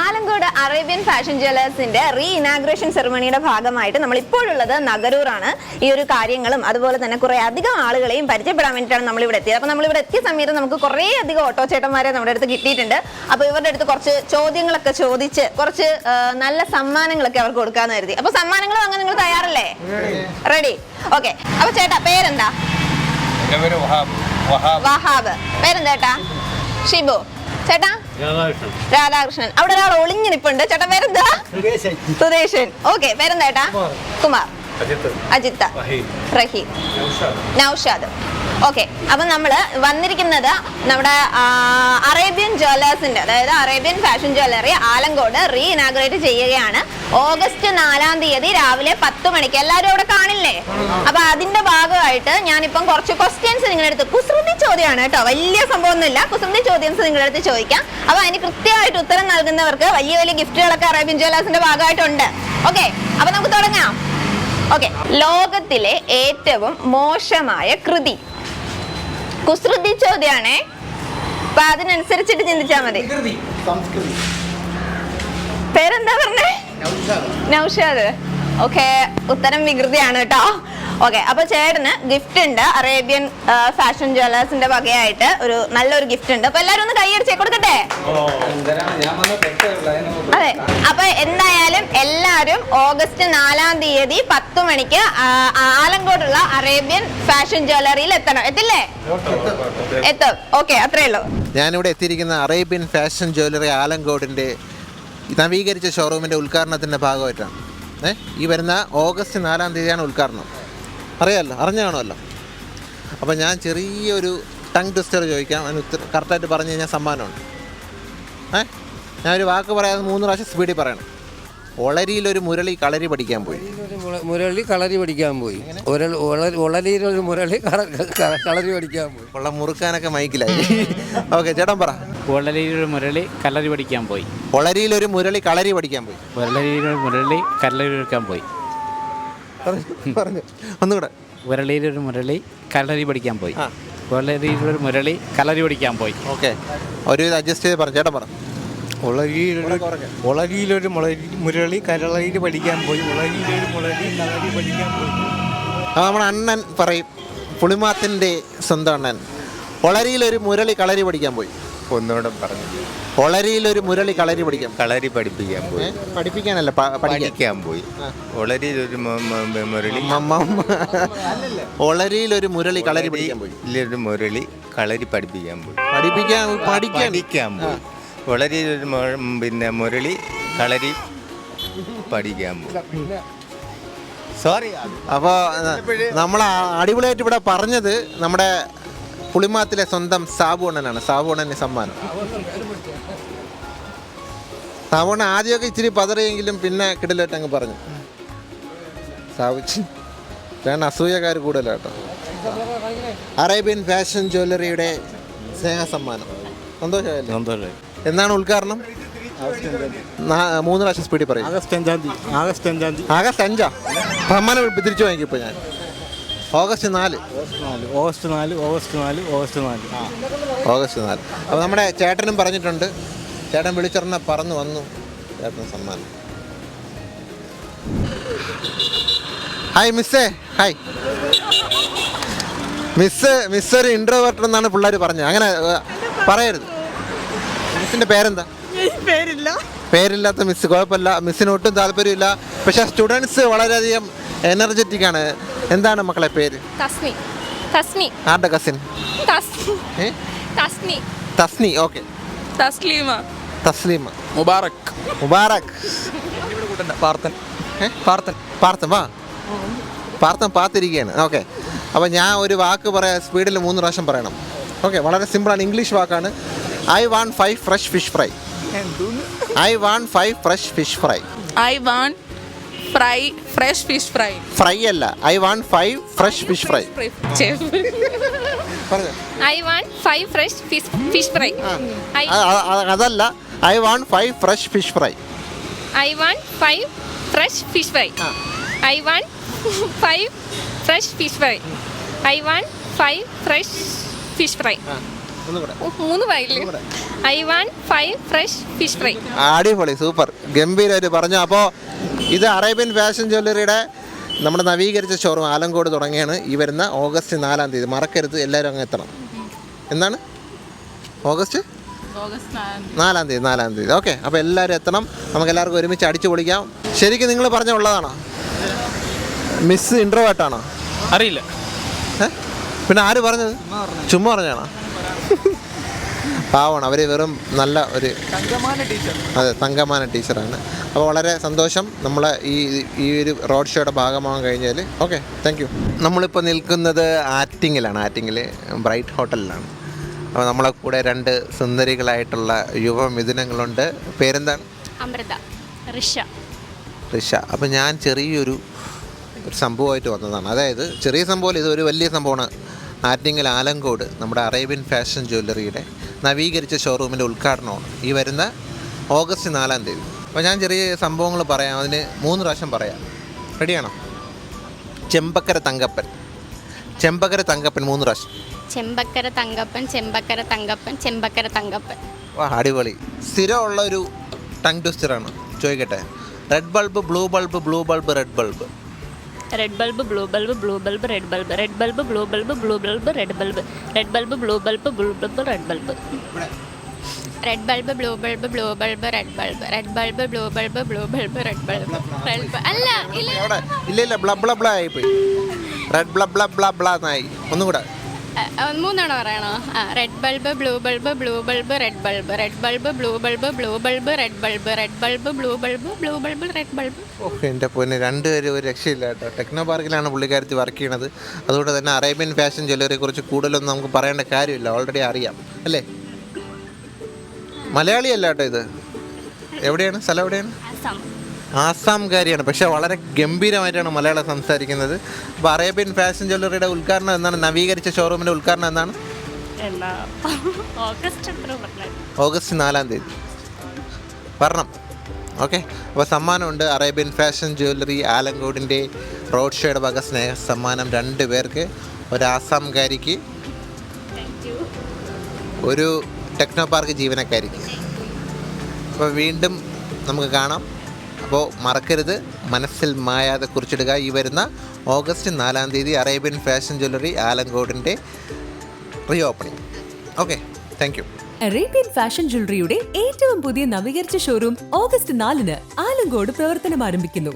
Alankode Arabian fashion ജ്വല്ലേഴ്സിന്റെ re inauguration സെറമണിയുടെ ഭാഗമായിട്ട് നമ്മൾ ഇപ്പോഴുള്ളത് നഗരൂറാണ്. ഈ ഒരു കാര്യങ്ങളും അതുപോലെ തന്നെ കുറെ അധികം ആളുകളെയും പരിചയപ്പെടാൻ വേണ്ടിയിട്ടാണ് നമ്മൾ ഇവിടെ എത്തിയത്. അപ്പൊ നമ്മൾ ഇവിടെ എത്തിയ സമയത്ത് നമുക്ക് കുറേ അധികം ഓട്ടോ ചേട്ടന്മാരെ നമ്മുടെ അടുത്ത് കിട്ടിയിട്ടുണ്ട്. അപ്പൊ ഇവരുടെ അടുത്ത് കുറച്ച് ചോദ്യങ്ങളൊക്കെ ചോദിച്ച് കുറച്ച് നല്ല സമ്മാനങ്ങളൊക്കെ അവർക്ക് കൊടുക്കാന്ന് കരുതി. അപ്പൊ സമ്മാനങ്ങൾ വാങ്ങാൻ നിങ്ങൾ തയ്യാറല്ലേ? റെഡി ഓക്കെ അപ്പൊ ചേട്ടാ പേരെന്താ? വഹാബ്. പേരെന്താ ചേട്ടാ? ഷിബു. ചേട്ടാ രാധാകൃഷ്ണൻ. അവിടെ ഒരാൾ ഒളിഞ്ഞു നിപ്പുണ്ട്. ചേട്ടാ പേരെന്താ? സുദേശൻ ഓക്കെ പേരെന്താ ചേട്ടാ? കുമാർ. അജിത്ത്. റഹീം. നൗഷാദ്. ഓക്കെ അപ്പൊ നമ്മൾ വന്നിരിക്കുന്നത് നമ്മുടെ അറേബ്യൻ ജ്വല്ലേഴ്സിന്റെ അതായത് Arabian fashion jewellery Alankode re inaugurate ചെയ്യുകയാണ്. ഓഗസ്റ്റ് നാലാം തീയതി രാവിലെ പത്ത് മണിക്ക്. എല്ലാവരും അവിടെ കാണില്ലേ? അപ്പൊ അതിന്റെ ഭാഗമായിട്ട് ഞാനിപ്പം കുറച്ച് ക്വസ്റ്റ്യൻസ് നിങ്ങളെടുത്ത് കുസൃതി ചോദ്യമാണ് കേട്ടോ. വലിയ സംഭവം സംഭവമൊന്നുമില്ല. കുസൃതി ചോദ്യംസ് നിങ്ങളെടുത്ത് ചോദിക്കാം. അപ്പൊ അതിന് കൃത്യമായിട്ട് ഉത്തരം നൽകുന്നവർക്ക് വലിയ വലിയ ഗിഫ്റ്റുകളൊക്കെ അറേബ്യൻ ജ്വല്ലേഴ്സിന്റെ ഭാഗമായിട്ടുണ്ട്. ഓക്കെ അപ്പൊ നമുക്ക് തുടങ്ങാം. ഓക്കെ ലോകത്തിലെ ഏറ്റവും മോശമായ കൃതി. കുസൃതി ചോദ്യാണേ. അപ്പൊ അതിനനുസരിച്ചിട്ട് ചിന്തിച്ചാ മതി. പേരെന്താ പറഞ്ഞേ? നൗഷാദ്. ഓക്കെ ഉത്തരം വികൃതിയാണ് കേട്ടോ. ഓക്കെ അപ്പൊ ചേട്ടന് ഗിഫ്റ്റ് ഉണ്ട്. അറേബ്യൻ ഫാഷൻ ജ്വല്ലേഴ്സിന്റെ വകയായിട്ട് ഒരു നല്ലൊരു ഗിഫ്റ്റ് ഉണ്ട്. അപ്പൊ എല്ലാരും ഒന്ന് കൈയടിച്ചേ കൊടുക്കട്ടെ? അതെ അപ്പൊ എന്തായാലും എല്ലാരും ഓഗസ്റ്റ് നാലാം തീയതി പത്ത് മണിക്ക് ആലങ്കോടുള്ള അറേബ്യൻ ഫാഷൻ ജ്വല്ലറിയിൽ എത്തണം. എത്തില്ലേ? എത്തും. ഓക്കെ അത്രേ ഉള്ളൂ. ഞാനിവിടെ എത്തിയിരിക്കുന്ന അറേബ്യൻ ഫാഷൻ ജ്വല്ലറി ആലങ്കോടിന്റെ നവീകരിച്ച ഷോറൂമിന്റെ ഉദ്ഘാടനത്തിന്റെ ഭാഗമായിട്ടാണ്. ഏ ഈ വരുന്ന ഓഗസ്റ്റ് നാലാം തീയതിയാണ് ഉദ്ഘാടനം. അറിയാമല്ലോ അറിഞ്ഞു കാണുമല്ലോ. അപ്പോൾ ഞാൻ ചെറിയൊരു ടങ് ട്വിസ്റ്റർ ചോദിക്കാം അതിന് ഉത്തരം കറക്റ്റായിട്ട് പറഞ്ഞു കഴിഞ്ഞാൽ സമ്മാനമുണ്ട്. ഏ ഞാനൊരു വാക്ക് പറയാതെ മൂന്ന് പ്രാവശ്യം സ്പീഡിൽ പറയണം. ഒളരിയിലൊരു മുരളി കളരി പഠിക്കാൻ പോയി. മുരളി കളരി പഠിക്കാൻ പോയി. ഒളരിയിലൊരു മുരളി കള- കളരി പഠിക്കാൻ പോയി. ഉള്ള മുറുക്കാനൊക്കെ മൈക്കിലായി. ഓക്കെ ചേട്ടൻ പറ. ഉള്ളരിയിലൊരു മുരളി കലരി പഠിക്കാൻ പോയി. ഒളരിയിലൊരു മുരളി കളരി പഠിക്കാൻ പോയി. ഉരുളരിയിലൊരു മുരളി കലരി എടുക്കാൻ പോയി. പറഞ്ഞു പറഞ്ഞു. ഒന്നുകൂടെ. ഉരളിയിലൊരു മുരളി കലരി പഠിക്കാൻ പോയി. ആ. ഉരളിയിലൊരു മുരളി കലരി പഠിക്കാൻ പോയി. ഓക്കെ. ഒരു ഇത് അഡ്ജസ്റ്റ് ചെയ്ത് പറഞ്ഞു ചേട്ടൻ പറ. ഉളരിയിലൊരു ഉളരിയിലൊരു മുളരി മുരളി കരളയിൽ പഠിക്കാൻ പോയി. ഉളരിയിലൊരു മുളരി കളരി പഠിക്കാൻ പോയി. അത് നമ്മുടെ അണ്ണൻ പറയും പുളിമാത്തിന്റെ സ്വന്തം അണ്ണൻ. ഒളരിയിലൊരു മുരളി കളരി പഠിക്കാൻ പോയി. ഒന്നുകൂടെ പറഞ്ഞു. ഒളരിയിലൊരു മുരളി കളരി പഠിക്കാം. കളരി പഠിപ്പിക്കാൻ പോയി. പഠിപ്പിക്കാനല്ല പ- പഠിക്കാൻ പഠിക്കാൻ പോയി. ഒളരിയിൽ ഒരു മ- മ- മുരളി. ഒളരിയിൽ ഒരു മുരളി കളരി പഠിക്കാൻ പോയി. ഒരു മുരളി കളരി പഠിപ്പിക്കാൻ പോയി. പഠിപ്പിക്കാൻ പഠിക്കാൻ. പഠിക്കാൻ പോയി. ഒളരിയിൽ ഒരു മു- പിന്നെ മുരളി കളരി പഠിക്കാൻ പോയി. സോറി അപ്പോൾ നമ്മൾ അടിപൊളിയായിട്ട് ഇവിടെ പറഞ്ഞത് നമ്മുടെ പുളിമാത്തിലെ സ്വന്തം സാബുണനാണ് അണ്ണനാണ്. സമ്മാനം. സാബുണ ആദ്യമൊക്കെ ഇച്ചിരി പതറിയെങ്കിലും പിന്നെ കിടലായിട്ട് അങ്ങ് പറഞ്ഞു. സാബുച്ചി ഞാൻ അസൂയക്കാർ കൂടുതലാട്ടോ. അറേബ്യൻ ഫാഷൻ ജ്വല്ലറിയുടെ സ്നേഹ സമ്മാനം. സന്തോഷമായി. എന്നാണ് ഉദ്ഘാടനം? മൂന്ന് പ്രാവശ്യം സ്പീഡിൽ പറയും. ആഗസ്റ്റ് അഞ്ചാം തീയതി ആഗസ്റ്റ് അഞ്ചാം തീയതി. ആഗസ്റ്റ് അഞ്ചാ? സമ്മാനം തിരിച്ചു വാങ്ങിക്കും ഇപ്പോൾ ഞാൻ. ഓഗസ്റ്റ് നാല്. നാല്. ഓഗസ്റ്റ് നാല് ഓഗസ്റ്റ് നാല് ഓഗസ്റ്റ് നാല്. ഓഗസ്റ്റ് നാല്. അപ്പോൾ നമ്മുടെ ചേട്ടനും പറഞ്ഞിട്ടുണ്ട്. ചേട്ടൻ വിളിച്ചറിഞ്ഞ പറന്ന് വന്നു. ചേട്ടൻ സമ്മാനം. ഹായ് മിസ്സേ ഹായ് മിസ് മിസ് ഒരു ഇൻട്രോവേർട്ടർ എന്നാണ് പിള്ളേർ പറഞ്ഞത്. അങ്ങനെ പറയരുത്. മിസ്സിന്റെ പേരെന്താ? പേരില്ല. പേരില്ലാത്ത മിസ് കുഴപ്പമില്ല. മിസ്സിന് ഒട്ടും താല്പര്യമില്ല. പക്ഷേ സ്റ്റുഡൻസ് വളരെയധികം എനർജറ്റിക് ആണ്. എന്താണ് മക്കളെ പേര്? തസ്മി. തസ്മി. ആരുടെ കസിൻ തസ്മി. തസ്നി ഓക്കെ തസ്ലീമ. തസ്ലീമ. മുബാറക്. മുബാറക്. പാർത്തൻ പാർത്തൻ പാർത്തൻ വാ. പാർത്ഥൻ പാത്തിരിക്കുകയാണ്. ഓക്കെ അപ്പോൾ ഞാൻ ഒരു വാക്ക് പറയാം സ്പീഡിൽ മൂന്ന് പ്രാവശ്യം പറയണം. ഓക്കെ വളരെ സിമ്പിളാണ് ഇംഗ്ലീഷ് വാക്കാണ്. I want five fresh fish fry I want five fresh fish fry I want fry fresh fish fry. Fry അല്ല. I want five fresh fish fry. I want five fresh fish fish fry. അതല്ല. I want five fresh fish fry. I want five fresh fish fry. I want five fresh fish fry. I want five fresh fish fry. മൂന്ന് I want five fresh fish fry. അടിപൊളി super. ഗംഭീരമായിട്ട് പറഞ്ഞു. അപ്പോൾ ഇത് Arabian fashion ജ്വല്ലറിയുടെ നമ്മുടെ നവീകരിച്ച showroom Alankode തുടങ്ങിയാണ്. ഈ വരുന്ന ഓഗസ്റ്റ് നാലാം തീയതി. മറക്കരുത് എല്ലാവരും അങ്ങ് എത്തണം. എന്താണ്? ഓഗസ്റ്റ്? നാലാം തീയതി. നാലാം തീയതി ഓക്കെ അപ്പോൾ എല്ലാവരും എത്തണം. നമുക്ക് എല്ലാവർക്കും ഒരുമിച്ച് അടിച്ചു പൊളിക്കാം. ശരിക്കും നിങ്ങൾ പറഞ്ഞ ഉള്ളതാണോ? മിസ് ഇൻട്രോവേർട്ടാണോ അറിയില്ല. പിന്നെ ആര് പറഞ്ഞത്? ചുമ്മാ പറഞ്ഞാണോ പാവമാണ്. അവർ വെറും നല്ല ഒരു അതെ തങ്കമാന ടീച്ചറാണ്. അപ്പോൾ വളരെ സന്തോഷം നമ്മൾ ഈ ഈ ഒരു റോഡ് ഷോയുടെ ഭാഗമാകാൻ കഴിഞ്ഞാൽ ഓക്കെ താങ്ക് യു നമ്മളിപ്പോൾ നിൽക്കുന്നത് ആറ്റിങ്ങിലാണ്. ആറ്റിങ്ങിൽ ബ്രൈറ്റ് ഹോട്ടലിലാണ്. അപ്പോൾ നമ്മളെ കൂടെ രണ്ട് സുന്ദരികളായിട്ടുള്ള യുവമിഥുനങ്ങളുണ്ട് പേരെന്താണ്? അമൃത ഋഷ ഋഷ അപ്പോൾ ഞാൻ ചെറിയൊരു ഒരു സംഭവമായിട്ട് വന്നതാണ്. അതായത് ചെറിയ സംഭവം ഇത് ഒരു വലിയ സംഭവമാണ്. ആറ്റിങ്ങൽ ആലങ്കോട് നമ്മുടെ അറേബ്യൻ ഫാഷൻ ജ്വല്ലറിയുടെ നവീകരിച്ച ഷോറൂമിന്റെ ഉദ്ഘാടനമാണ്. ഈ വരുന്ന ഓഗസ്റ്റ് നാലാം തീയതി. അപ്പോൾ ഞാൻ ചെറിയ സംഭവങ്ങൾ പറയാം. അതിന് മൂന്ന് പ്രാവശ്യം പറയാം. റെഡിയാണോ? ചെമ്പക്കര തങ്കപ്പൻ. ചെമ്പക്കര തങ്കപ്പൻ മൂന്ന് പ്രാവശ്യം. ചെമ്പക്കര തങ്കപ്പൻ ചെമ്പക്കര തങ്കപ്പൻ ചെമ്പക്കര തങ്കപ്പൻ. വാ അടിപൊളി. സ്ഥിരമുള്ള ഒരു ടങ് ട്വിസ്റ്ററാണ്. ചോദിക്കട്ടെ? Red bulb blue bulb blue bulb red bulb red bulb blue bulb blue bulb red bulb red bulb blue bulb blue bulb red bulb red bulb blue bulb blue bulb red bulb red bulb blue bulb blue bulb red bulb red bulb blue bulb blue bulb red bulb red അല്ല ഇല്ല ഇല്ല ബ്ലബ്ല ബ്ല ബ്ല ബ്ല ആയിപ്പോയി red ബ്ല ബ്ല ബ്ല ബ്ല എന്നായി ഒന്നും കൂടെ അ, അ, മൂന്നെണ്ണം പറയണോ? ആ red bulb blue bulb blue bulb red bulb red bulb blue bulb blue bulb red bulb red bulb blue bulb blue bulb red bulb ഓ എന്റെ പൊന്നെ രണ്ടുപേരും ഒരു രക്ഷയില്ല കേട്ടോ. ടെക്നോ പാർക്കിലാണ് പുള്ളിക്കാരത്തി വർക്ക് ചെയ്യണത്. അതുകൊണ്ട് തന്നെ അറേബ്യൻ ഫാഷൻ ജ്വല്ലറിയെ കുറിച്ച് കൂടുതലൊന്നും നമുക്ക് പറയേണ്ട കാര്യമില്ല. ഓൾറെഡി അറിയാം. അല്ലേ? മലയാളിയല്ല കേട്ടോ ഇത്. എവിടെയാണ്? സ്ഥലം എവിടെയാണ്? ആസാംകാരിയാണ്. പക്ഷേ വളരെ ഗംഭീരമായിട്ടാണ് മലയാളം സംസാരിക്കുന്നത്. അപ്പോൾ അറേബ്യൻ ഫാഷൻ ജ്വല്ലറിയുടെ ഉദ്ഘാടനം എന്നാണ് നവീകരിച്ച ഷോറൂമിന്റെ ഉദ്ഘാടനം എന്നാണ്? എന്നാ ഓഗസ്റ്റ് നാലാം തീയതി. വരണം. ഓക്കെ. അപ്പോൾ സമ്മാനമുണ്ട് അറേബ്യൻ ഫാഷൻ ജ്വല്ലറി ആലങ്കോടിന്റെ റോഡ് ഷോയുടെ വക സ്നേഹ സമ്മാനം രണ്ട് പേർക്ക് ഒരു ആസാംകാരിക്ക് ഒരു ടെക്നോ പാർക്ക് ജീവനക്കാരിക്ക്. അപ്പോൾ വീണ്ടും നമുക്ക് കാണാം. അപ്പോൾ മറക്കരുത്. മനസ്സിൽ മായാതെ കുറിച്ചിടുക. ഈ വരുന്ന ഓഗസ്റ്റ് നാലാം തീയതി Arabian fashion jewellery ആലങ്കോടിന്റെ re opening okay thank you Arabian fashion ജ്വല്ലറിയുടെ ഏറ്റവും പുതിയ നവീകരിച്ച ഷോറൂം ഓഗസ്റ്റ് നാലിന് ആലങ്കോട് പ്രവർത്തനം ആരംഭിക്കുന്നു